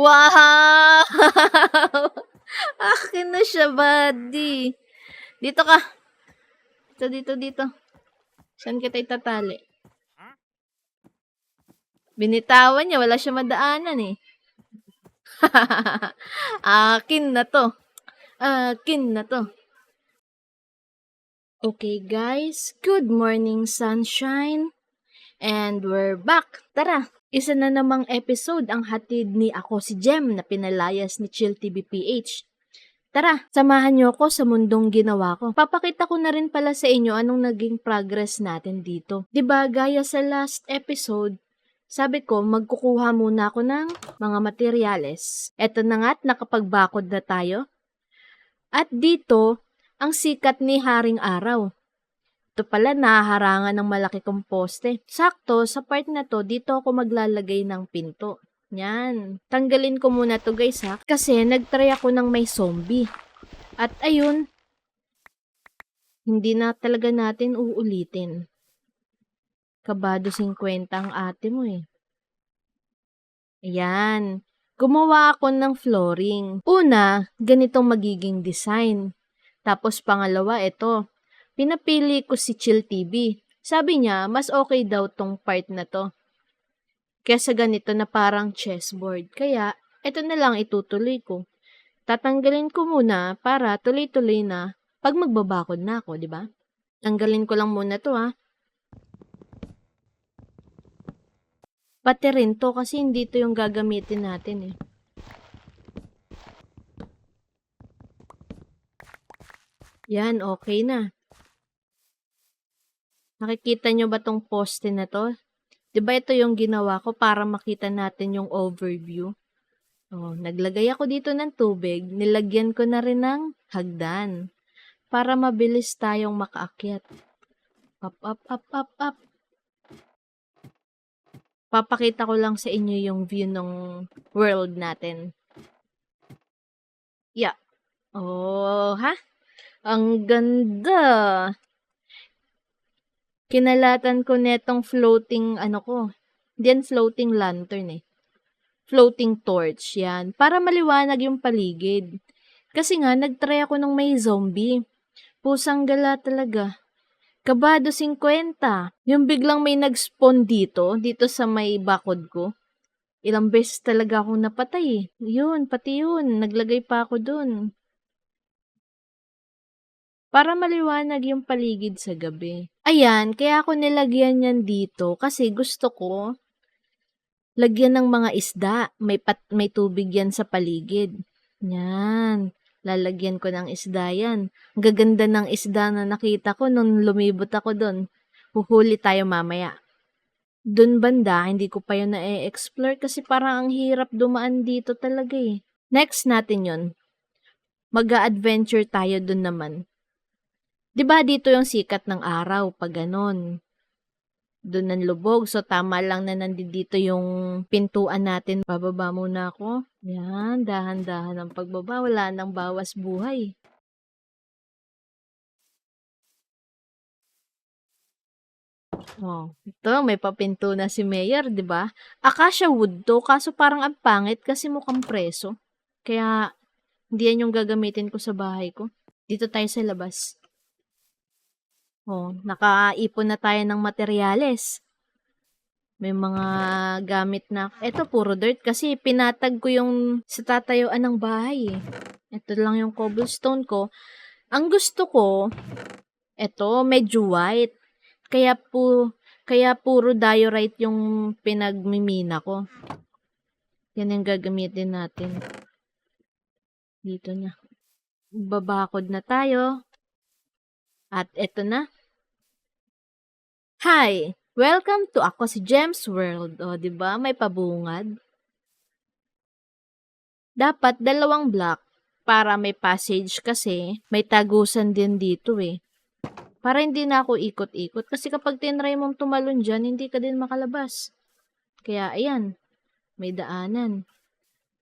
Wow! Akin na siya, buddy. Dito ka. Dito, dito, dito. Saan kita itatali? Binitawan niya, wala siya madaanan eh. Akin na to. Akin na to. Okay guys, good morning sunshine. And we're back. Tara, isa na namang episode ang hatid ni ako si Jem na pinalayas ni Chill TV PH. Tara, samahan niyo ako sa mundong ginawa ko. Papakita ko na rin pala sa inyo anong naging progress natin dito. 'Di ba gaya sa last episode, sabi ko magkukuha muna ako ng mga materyales. Eto na nga't nakapagbakod na tayo. At dito, ang sikat ni Haring Araw. Ito pala nahaharangan ng malaki kong poste. Sakto, sa part na to, dito ako maglalagay ng pinto. Yan. Tanggalin ko muna to guys ha. Kasi nagtry ako ng may zombie. At ayun, hindi na talaga natin uulitin. Kabado 50 ang ate mo eh. Ayan. Gumawa ako ng flooring. Una, ganitong magiging design. Tapos pangalawa, ito. Pinapili ko si Chill TV. Sabi niya, mas okay daw tong part na to. Kesa ganito na parang chessboard. Kaya, ito na lang itutuloy ko. Tatanggalin ko muna para tuloy-tuloy na pag magbabakod na ako, di ba? Tanggalin ko lang muna to ha. Pati rin to kasi hindi to yung gagamitin natin eh. Yan, okay na. Nakikita nyo ba tong poste na to? 'Di ba ito yung ginawa ko para makita natin yung overview? Oh, naglagay ako dito ng tubig, nilagyan ko na rin ng hagdan para mabilis tayong makaakyat. Up, up, up, up, up. Papakita ko lang sa inyo yung view ng world natin. Yeah. Oh, ha? Ang ganda. Kinalatan ko netong floating, ano ko, diyan floating lantern eh. Floating torch, yan. Para maliwanag yung paligid. Kasi nga, nagtry ako ng may zombie. Pusang gala talaga. Kabado 50. Yung biglang may nag-spawn dito, dito sa may bakod ko. Ilang beses talaga akong napatay. Yun, pati yun. Naglagay pa ako dun. Para maliwanag yung paligid sa gabi. Ayan, kaya ako nilagyan yan dito kasi gusto ko lagyan ng mga isda. May, pat, may tubig yan sa paligid. Yan. Lalagyan ko ng isda yan. Ang gaganda ng isda na nakita ko nung lumibot ako doon. Huhuli tayo mamaya. Doon banda, hindi ko pa yun na-explore kasi parang ang hirap dumaan dito talaga eh. Next natin yun. Mag-a-adventure tayo doon naman. 'Di ba dito yung sikat ng araw pag ganun? Doon ng lubog. So, tama lang na nandito yung pintuan natin. Bababa muna ako. Yan, dahan-dahan ang pagbaba. Wala nang bawas buhay. Oh, ito, may papinto na si Mayor, di ba? Akasha wood to, kaso parang ang pangit kasi mukhang preso. Kaya, hindi yan yung gagamitin ko sa bahay ko. Dito tayo sa labas. Oh, nakaipon na tayo ng materyales. May mga gamit na, eto puro dirt kasi pinatag ko yung sa tatayuan ng bahay. Eh. Ito lang yung cobblestone ko. Ang gusto ko, eto medyo white. Kaya po, kaya puro diorite yung pinagmimina ko. Yan yung gagamitin natin. Dito na. Babakod na tayo. At eto na. Hi! Welcome to Ako si Gems World. O, di ba? May pabungad. Dapat dalawang block para may passage kasi may tagusan din dito eh. Para hindi na ako ikot-ikot. Kasi kapag tinry mong tumalon dyan, hindi ka din makalabas. Kaya ayan, may daanan.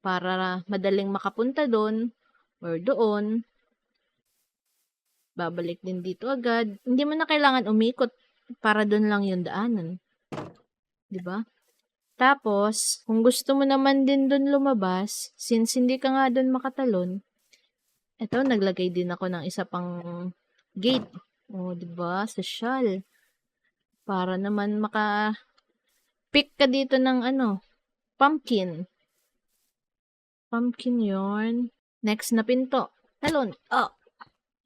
Para madaling makapunta doon or doon. Babalik din dito agad. Hindi mo na kailangan umikot para doon lang yung daanan. 'Di ba? Tapos, kung gusto mo naman din dun lumabas, since hindi ka nga dun makatalon, eto, naglagay din ako ng isa pang gate. O, di ba? Social. Para naman maka pick ka dito ng ano, pumpkin. Pumpkin yarn. Next na pinto. Talon. Oh.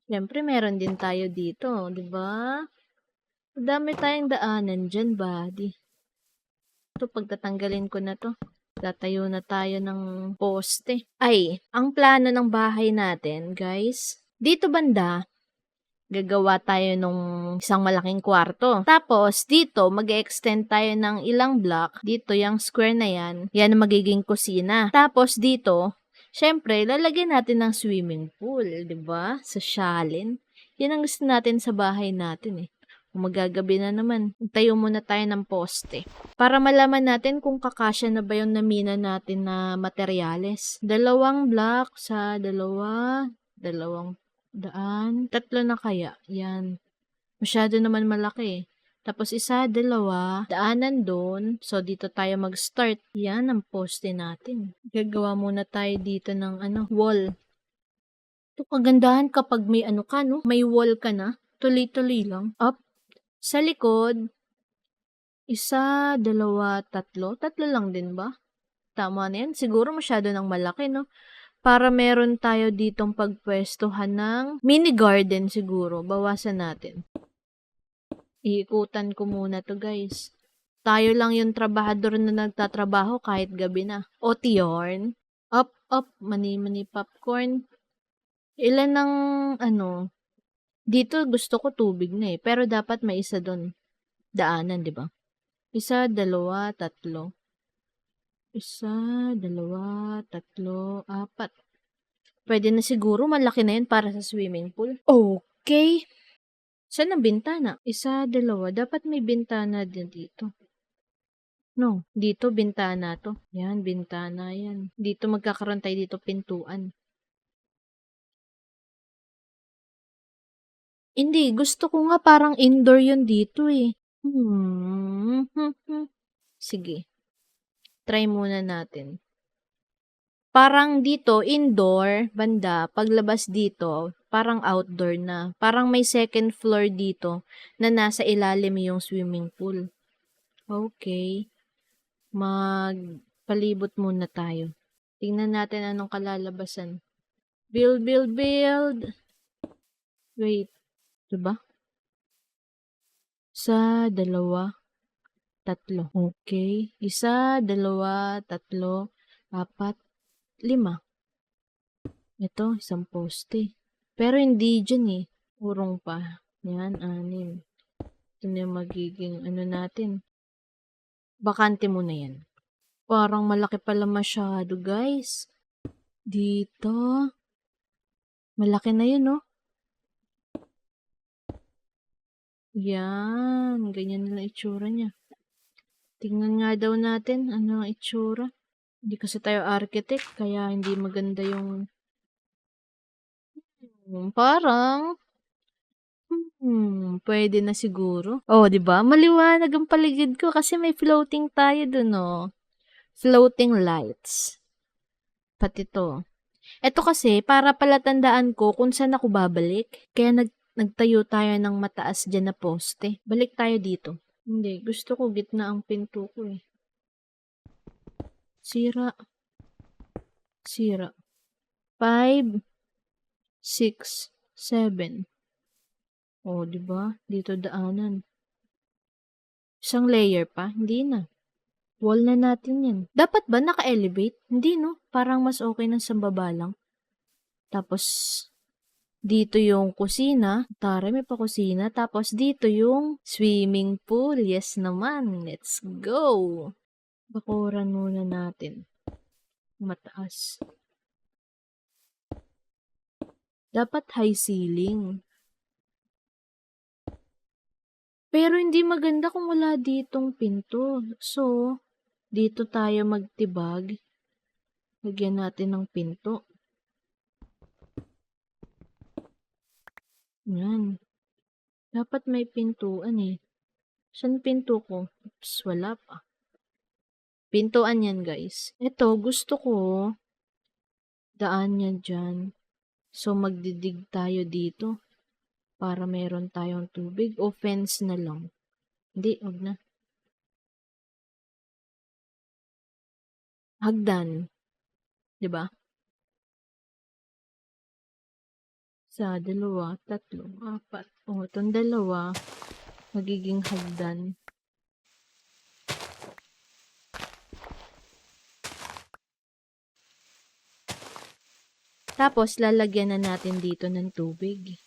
Siyempre, meron din tayo dito, di ba? Dami tayong daanan dyan, buddy. Ito, pagtatanggalin ko na to. Tatayo na tayo ng poste. Ay, ang plano ng bahay natin, guys. Dito banda, gagawa tayo nung isang malaking kwarto. Tapos, dito, mag extend tayo ng ilang block. Dito, yung square na yan, yan ang magiging kusina. Tapos, dito, syempre, lalagyan natin ng swimming pool, di ba? Sa shalin. Yan ang gusto natin sa bahay natin eh. Magagabi na naman, tayo muna tayo ng poste. Para malaman natin kung kakasya na ba yung namina natin na materyales. Dalawang block sa dalawa, dalawang daan, tatlo na kaya. Yan. Masyado naman malaki. Tapos isa, dalawa, daanan doon. So, dito tayo mag-start. Yan ang poste natin. Gagawa muna tayo dito ng ano, wall. Ito kagandahan kapag may ano ka, no? May wall ka na. Tuloy-tuloy lang. Up. Sa likod, isa, dalawa, tatlo. Tatlo lang din ba? Tama na yan. Siguro masyado ng malaki, no? Para meron tayo ditong pagpwestuhan ng mini garden siguro. Bawasan natin. Iikutan ko muna to guys. Tayo lang yung trabahador na nagtatrabaho kahit gabi na. O yarn. Up, up, mani-mani popcorn. Ilan ng ano, dito gusto ko tubig na eh, pero dapat may isa doon. Daanan, di ba? Isa, dalawa, tatlo. Isa, dalawa, tatlo, apat. Pwede na siguro, malaki na yun para sa swimming pool. Okay. Saan ang bintana? Isa, dalawa. Dapat may bintana din dito. No, dito bintana to. Yan, bintana yan. Dito magkakaroon tayo dito pintuan. Hindi, gusto ko nga parang indoor yun dito eh. Hmm. Sige. Try muna natin. Parang dito, indoor, banda, paglabas dito, parang outdoor na. Parang may second floor dito na nasa ilalim yung swimming pool. Okay. Magpalibot muna tayo. Tingnan natin anong kalalabasan. Build, build, build. Wait. Diba? Isa, dalawa, tatlo. Okay. Isa, dalawa, tatlo, apat, lima. Ito, isang poste. Pero hindi dyan eh. Urong pa. Yan, anim. Ito na yung magiging ano natin. Bakante mo na yan. Parang malaki pala masyado, guys. Dito. Malaki na yun, no? Yan, ganyan na lang itsura niya. Tingnan nga daw natin ano ang itsura. Hindi kasi tayo architect, kaya hindi maganda yung... Hmm, parang... Hmm, pwede na siguro. Oh, 'di ba? Maliwanag ang paligid ko kasi may floating tayo dun, oh. Floating lights. Pati to. Ito kasi, para palatandaan ko kung saan ako babalik. Kaya nag Nagtayo tayo ng mataas dyan na poste. Balik tayo dito. Hindi, gusto ko gitna ang pinto ko eh. Sira. Sira. 5, 6, 7. Oh, di ba? Dito daanan. Isang layer pa? Hindi na. Wall na natin yan. Dapat ba naka-elevate? Hindi, no? Parang mas okay na sa baba lang. Tapos, dito yung kusina. Tara, may pa kusina. Tapos dito yung swimming pool. Yes naman. Let's go. Bakuran muna natin. Mataas. Dapat high ceiling. Pero hindi maganda kung wala ditong pinto. So, dito tayo magtibag. Lagyan natin ng pinto. Yan. Dapat may pintuan eh. Saan pinto ko? Oops, wala pa. Pintuan yan, guys. Ito, gusto ko, daan yan dyan. So, magdidig tayo dito para meron tayong tubig o fence na lang. Hindi, wag na. Hagdan. ba? Isa, dalawa, tatlo, apat. O, itong dalawa, magiging hagdan. Tapos, lalagyan na natin dito ng tubig.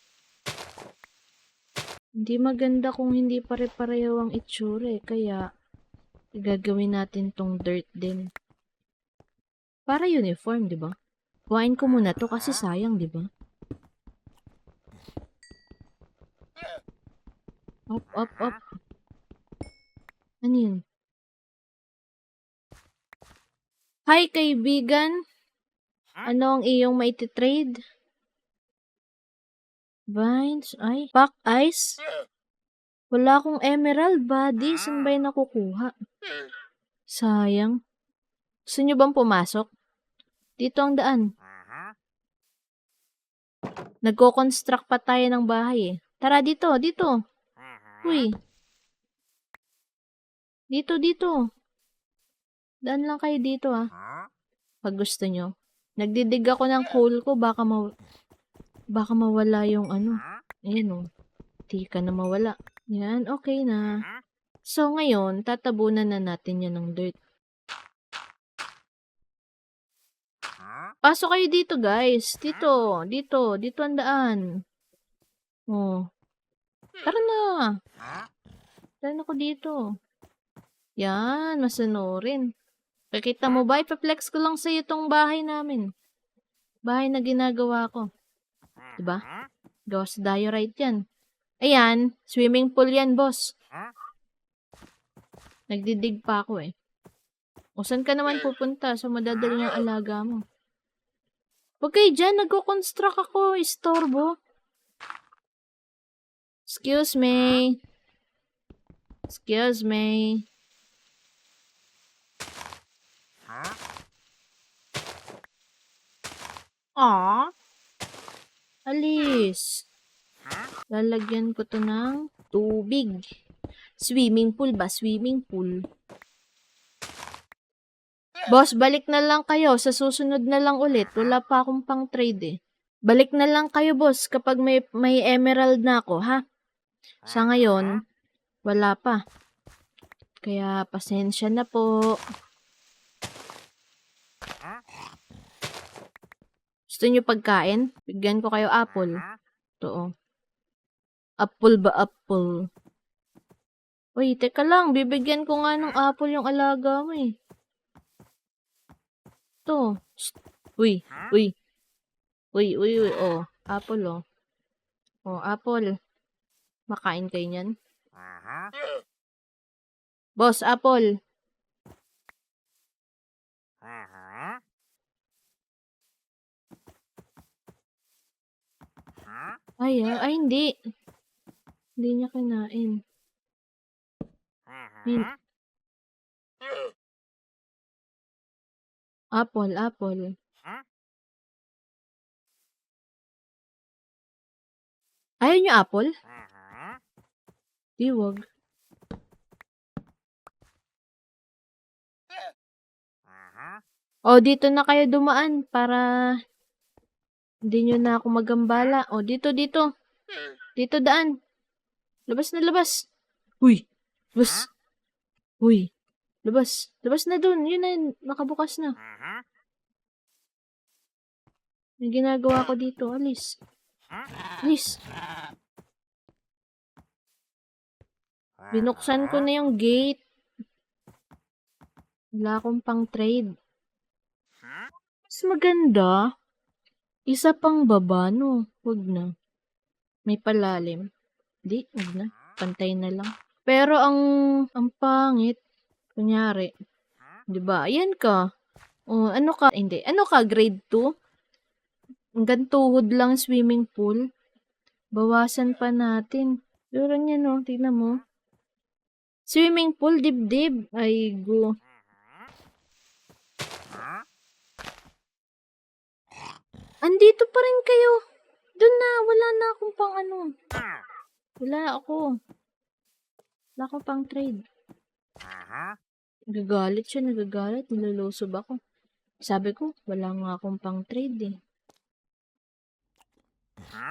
Hindi maganda kung hindi pare-pareho ang itsura eh. Kaya, gagawin natin tong dirt din. Para uniform, di ba? Kuhain ko muna to kasi sayang, di ba? Up, up, up. Ano yun? Hi, kaibigan. Ano ang iyong maititrade? Vines? Ay, pack ice? Wala akong emerald, buddy. Saan ba yung nakukuha? Sayang. Gusto nyo bang pumasok? Dito ang daan. Nagko-construct pa tayo ng bahay eh. Tara dito, dito. Uy. Dito, dito. Daan lang kayo dito ah. Pag gusto nyo. Nagdidig ako ng coal ko, baka ma baka mawala yung ano. Ayan oh. Di ka na mawala. Yan, okay na. So ngayon, tatabunan na natin yan ng dirt. Pasok kayo dito, guys. Dito, dito, dito ang daan. Oh. Tara na. Tara na ko dito. Yan, masunurin. Kakita mo ba? Ipaplex ko lang sa'yo tong bahay namin. Bahay na ginagawa ko. Diba? Gawa sa diorite yan. Ayan, swimming pool yan, boss. Nagdidig pa ako eh. O saan ka naman pupunta sa madadali ng alaga mo? Huwag kayo dyan, nagko-construct ako, istorbo. Excuse me. Excuse me. Aw. Alis. Lalagyan ko to ng tubig. Swimming pool ba? Swimming pool. Boss, balik na lang kayo. Sa susunod na lang ulit. Wala pa akong pang trade eh. Balik na lang kayo, boss, kapag may, may emerald na ako, ha? Sa ngayon, wala pa. Kaya, pasensya na po. Gusto nyo pagkain? Bigyan ko kayo apple. Ito, oh. Apple ba apple? Uy, teka lang. Bibigyan ko nga ng apple yung alaga mo eh. Ito. Shh. Uy, uy. Uy, uy, uy. Oh, apple oh. Oh, apple. Makain kayo niyan? Boss, apple. Ay, ah, ay, hindi. Hindi niya kinain. Hin- Apple, apple. Ayaw niyo apple? Di, wag. O, dito na kayo dumaan para hindi nyo na ako magambala. O, dito, dito. Dito daan. Labas na labas. Uy. Labas. Uy. Labas. Labas na dun. Yun na yun. Nakabukas na. May ginagawa ko dito. Alis. Alis. Binuksan ko na yung gate. Wala akong pang trade. Mas maganda. Isa pang baba, no? Huwag na. May palalim. Di, huwag na. Pantay na lang. Pero ang, ang pangit, kunyari, di ba? Ayan ka. Oh, ano ka? Hindi. Ano ka? Grade 2? Hanggang tuhod lang swimming pool. Bawasan pa natin. Pero niya, no? Tingnan mo. Swimming pool, dibdib. Ay, go. Andito pa rin kayo. Doon na, wala na akong pang ano. Wala ako. Wala akong pang trade. Nagagalit siya, nagagalit. Nilulusob ako. Sabi ko, wala nga akong pang trade eh.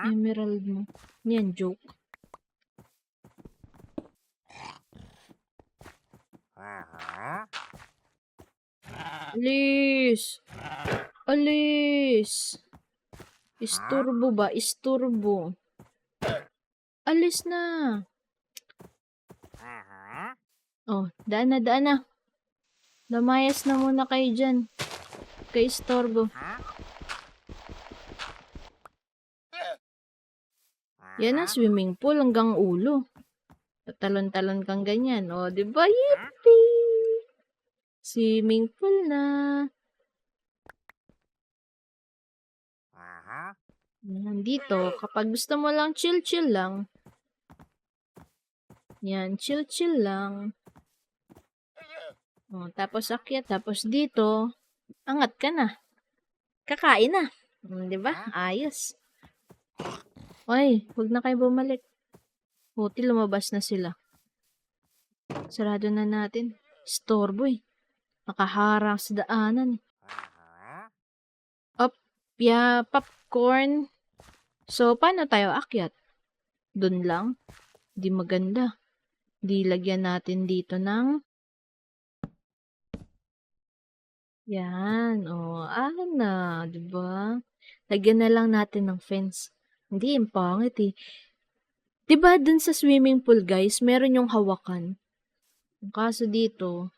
Emerald mo. Yan, joke. Alis! Alis! Isturbo ba? Isturbo. Alis na. Oh, daan na, daan na. Lamayas na muna kayo dyan. Kay istorbo. Yan ang swimming pool hanggang ulo. Tatalon-talon kang ganyan. O, di ba? Yippee! Swimming pool na. Nandito, kapag gusto mo lang chill-chill lang. Yan, chill-chill lang. O, tapos akyat, tapos dito, angat ka na. Kakain na. Hmm, di ba? Ayos. Oy, huwag na kayo bumalik. Buti lumabas na sila. Sarado na natin. Storbo eh. Nakaharang sa daanan. Up, yeah, popcorn. So, paano tayo akyat? Doon lang? Di maganda. Di lagyan natin dito ng... Yan. O, oh, alam na. Diba? Lagyan na lang natin ng fence. Hindi, ang pangit eh. Diba dun sa swimming pool, guys, meron yung hawakan. Kaso dito,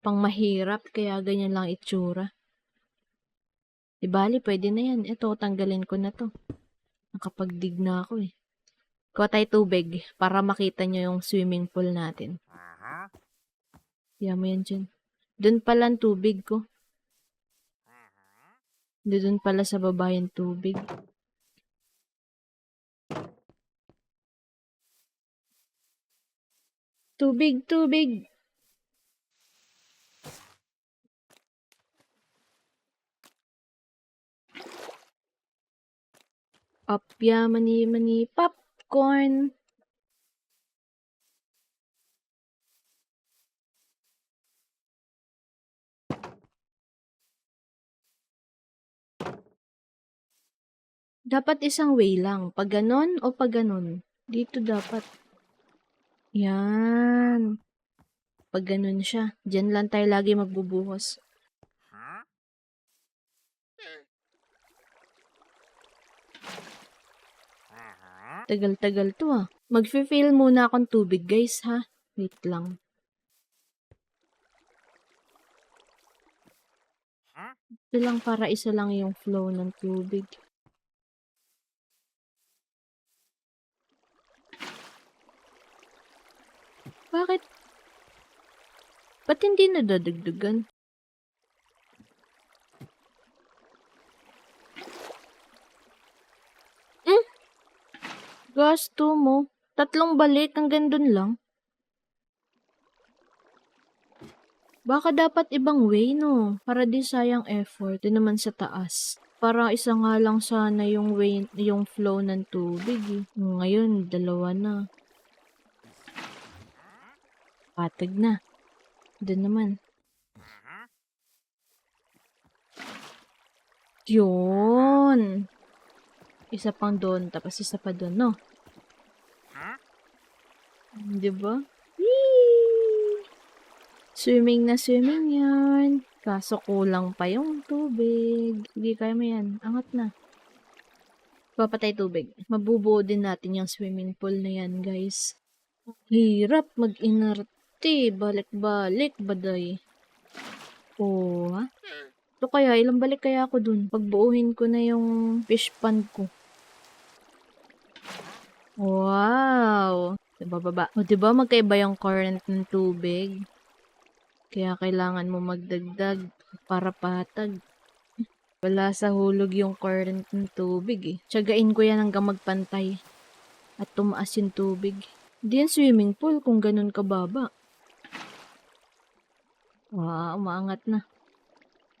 pang mahirap, kaya ganyan lang itsura. Di bali, pwede na yan. Ito, tanggalin ko na to. Nakapagdig na ako eh. Kuha tayo tubig para makita nyo yung swimming pool natin. Yan mo yan dyan. Doon pala ang tubig ko. Doon pala sa baba yung tubig. Tubig, tubig. Apya, mani, mani, popcorn. Dapat isang way lang. Pag ganon o pag ganon. Dito dapat. Yan. Pag ganun siya, dyan lang tayo lagi magbubuhos. Tagal-tagal to ah. Mag-fill muna akong tubig guys ha. Wait lang. Ito lang para isa lang yung flow ng tubig. Bakit? Ba't hindi nadadagdagan? Hmm? Gasto mo. Tatlong balik hanggang dun lang. Baka dapat ibang way, no? Para di sayang effort. Din naman sa taas. Para isa nga lang sana yung way, yung flow ng tubig eh. Ngayon, dalawa na. Patag na. Doon naman. Yun. Isa pang doon, tapos isa pa doon, no? Di ba? Whee! Swimming na swimming yan. Kaso kulang pa yung tubig. Hindi kaya mo yan. Angat na. Papatay tubig. Mabubuo din natin yung swimming pool na yan, guys. Hirap mag-inarte. Balik-balik, baday. Oo, ha? Ito kaya, ilang balik kaya ako dun? Pagbuuhin ko na yung fish pond ko. Wow! Sa bababa. O, diba magkaiba yung current ng tubig? Kaya kailangan mo magdagdag para patag. Wala sa hulog yung current ng tubig eh. Tsagain ko yan hanggang magpantay. At tumaas yung tubig. Hindi yan swimming pool kung ganun kababa. Wow, umaangat na.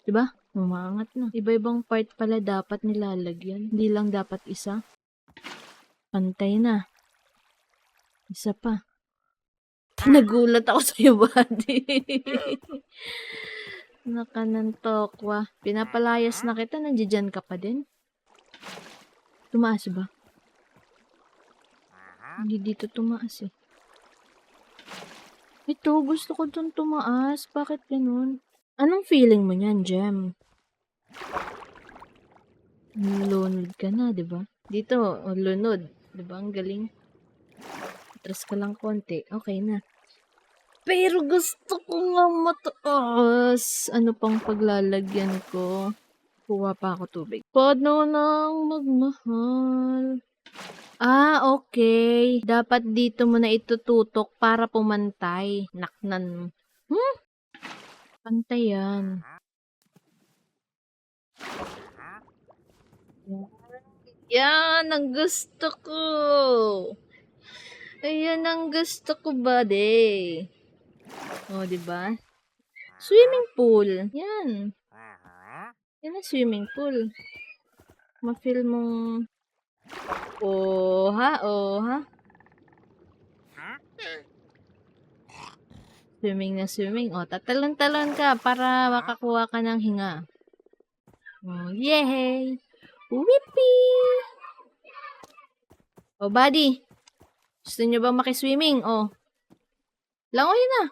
Diba? Umangat na. Iba-ibang part pala dapat nilalagyan. Hindi lang dapat isa. Pantay na. Isa pa. Nagulat ako sa'yo, buddy. Nakanantokwa. Pinapalayas na kita, nandiyan ka pa din. Tumaas ba? Hindi dito tumaas eh. Ito, gusto ko dun tumaas. Bakit ganun? Anong feeling mo niyan, Jem? Lunod ka na, di ba? Dito, oh, lunod. Di ba? Ang galing. Atras ka lang konti. Okay na. Pero gusto ko nga mataas. Ano pang paglalagyan ko? Kuha pa ako tubig. Paano nang magmahal? Ah, okay. Dapat dito mo na itututok para pumantay. Naknan. Hmm? Pantay yan. Yan ang gusto ko. Ayan ang gusto ko, buddy. O, di ba? Swimming pool. Yan. Yan ang swimming pool. Ma-feel mong... Oh, ha? Oh, ha? Swimming na swimming. O, tatalon-talon ka para makakuha ka ng hinga. Oh, yay! Whippy! Oh, buddy. Gusto nyo ba makiswimming? Oh. Langoy na.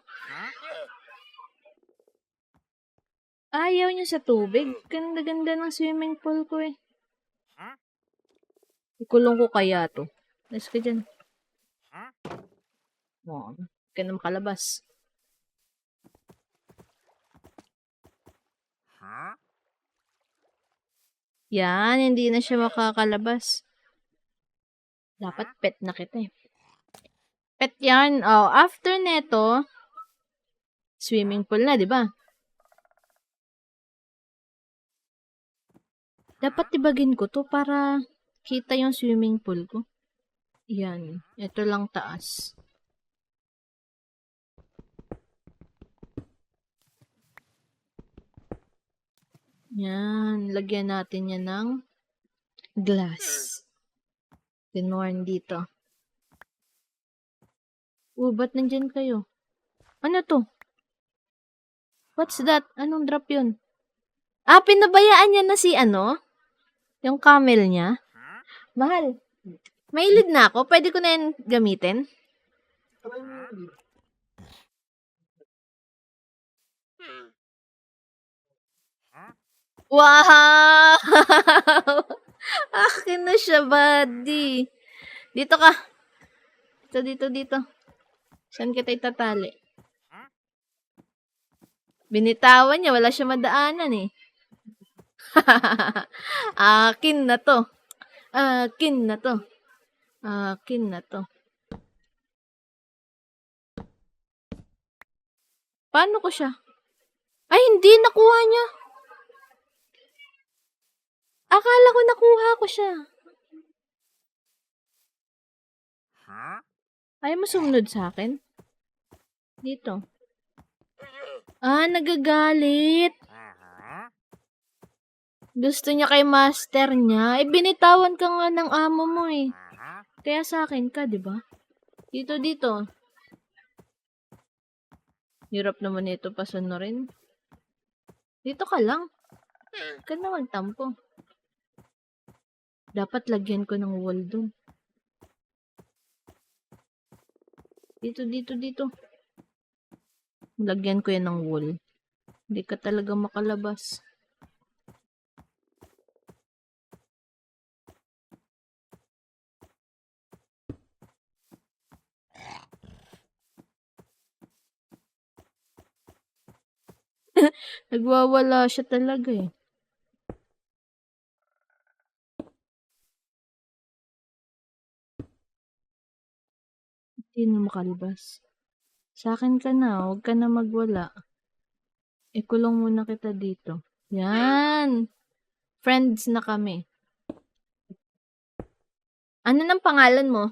Ayaw niya sa tubig. Ganda-ganda ng swimming pool ko eh. Ikulong ko kaya to. Let's ka dyan. Oh, ka na makalabas. Yan, hindi na siya makakalabas. Dapat pet na kita eh. Pet yan. Oh, after neto, swimming pool na, di ba? Dapat tibagin ko to para kita yung swimming pool ko. Yan. Ito lang taas. Yan. Lagyan natin yan ng glass. Tinuan dito. Oh, ba't nandyan kayo? Ano to? What's that? Anong drop yun? Ah, pinabayaan niya na si ano? Yung camel niya? Mahal. Mailid na ako. Pwede ko na yan gamitin? Wow! Akin na siya, buddy. Dito ka. Dito, dito, dito. Saan kita itatali? Binitawan niya. Wala siya madaanan eh. Akin na to. Akin na to. Akin na to. Paano ko siya? Ay, hindi. Nakuha niya. Akala ko nakuha ko siya. Ayaw mo sa akin? Dito. Ah, nagagalit. Gusto niya kay master niya. Eh, binitawan ka nga ng amo mo eh. Kaya sa akin ka, di ba? Dito, dito. Hirap naman ito pasunurin. Dito ka lang. Ka na magtampo. Dapat lagyan ko ng wall dun. Dito, dito, dito. Lagyan ko yan ng wall. Hindi ka talaga makalabas. Nagwawala siya talaga eh. Hindi na makalabas. Sa akin ka na, huwag ka na magwala. Ikulong muna kita dito. Yan! Friends na kami. Ano nang pangalan mo?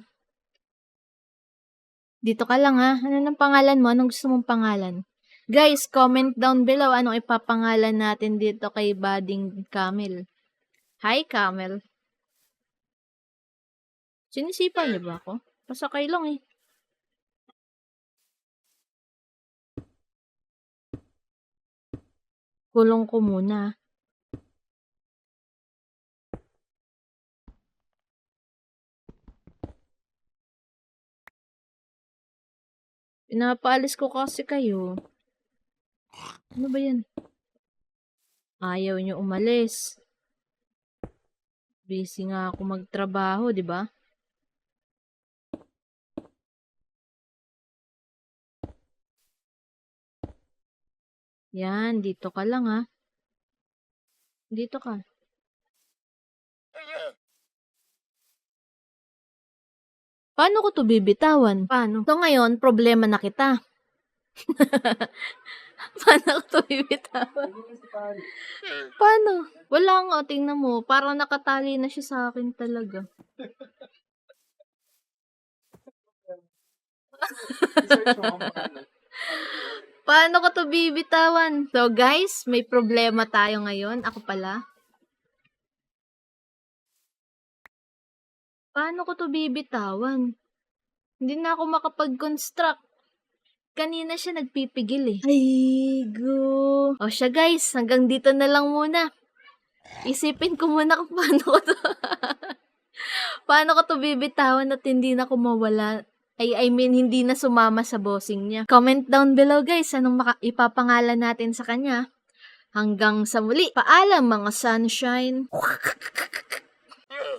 Dito ka lang ha. Ano nang pangalan mo? Anong gusto mong pangalan? Guys, comment down below anong ipapangalan natin dito kay Bading Camel. Hi, Camel. Sinisipa niyo ba ako? Pasakay lang eh. Kulong ko muna. Pinapaalis ko kasi kayo. Ano ba yan? Ayaw nyo umalis. Busy nga ako magtrabaho, di ba? Yan, dito ka lang ha. Dito ka. Paano ko to bibitawan? Paano? So ngayon, problema na kita. Paano ko to bibitawan? Paano? Wala nga, tingnan mo. Parang nakatali na siya sa akin talaga. Paano ko to bibitawan? So guys, may problema tayo ngayon. Ako pala. Paano ko to bibitawan? Hindi na ako makapag-construct. Kanina siya nagpipigil eh. Ay, go. O siya guys, hanggang dito na lang muna. Isipin ko muna kung paano ko to. paano ko to bibitawan at hindi na ako mawala. Ay, I mean, hindi na sumama sa bossing niya. Comment down below guys, anong maka- ipapangalan natin sa kanya. Hanggang sa muli. Paalam mga sunshine.